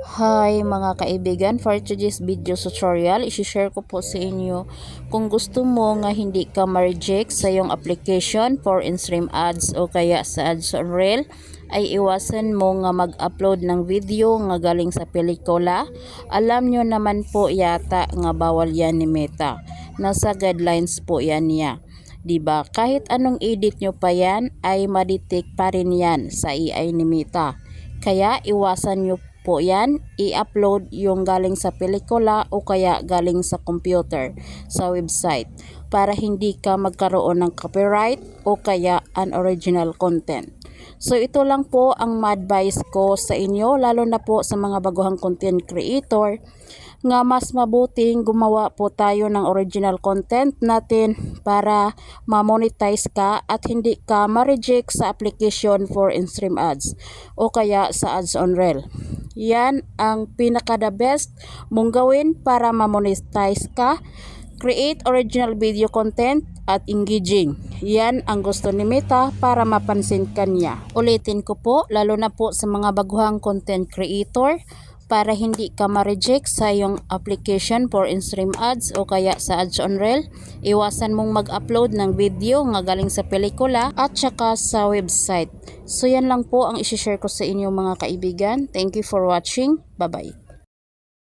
Hi mga kaibigan, for today's video tutorial, isi-share ko po sa inyo kung gusto mo nga hindi ka ma-reject sa iyong application for in-stream ads o kaya sa ads on reel, ay iwasan mo nga mag-upload ng video nga galing sa pelikula. Alam nyo naman po yata nga bawal yan ni Meta. Nasa guidelines po yan niya. 'di ba? Kahit anong edit nyo pa yan ay madetect pa rin yan sa AI ni Meta. Kaya iwasan nyo po yan, i-upload yung galing sa pelikula o kaya galing sa computer sa website para hindi ka magkaroon ng copyright o kaya unoriginal content. So ito lang po ang ma-advise ko sa inyo lalo na po sa mga baguhang content creator nga mas mabuting gumawa po tayo ng original content natin para ma-monetize ka at hindi ka ma-reject sa application for in-stream ads o kaya sa ads on reel. Yan ang pinaka the best mong gawin para ma-monetize ka create original video content at engaging. Yan ang gusto ni Meta para mapansin ka niya. Ulitin ko po, lalo na po sa mga baguhang content creator, para hindi ka ma-reject sa iyong application for in-stream ads o kaya sa ads on reel. Iwasan mong mag-upload ng video nga galing sa pelikula at saka sa website. So yan lang po ang isi-share ko sa inyo mga kaibigan. Thank you for watching. Bye-bye.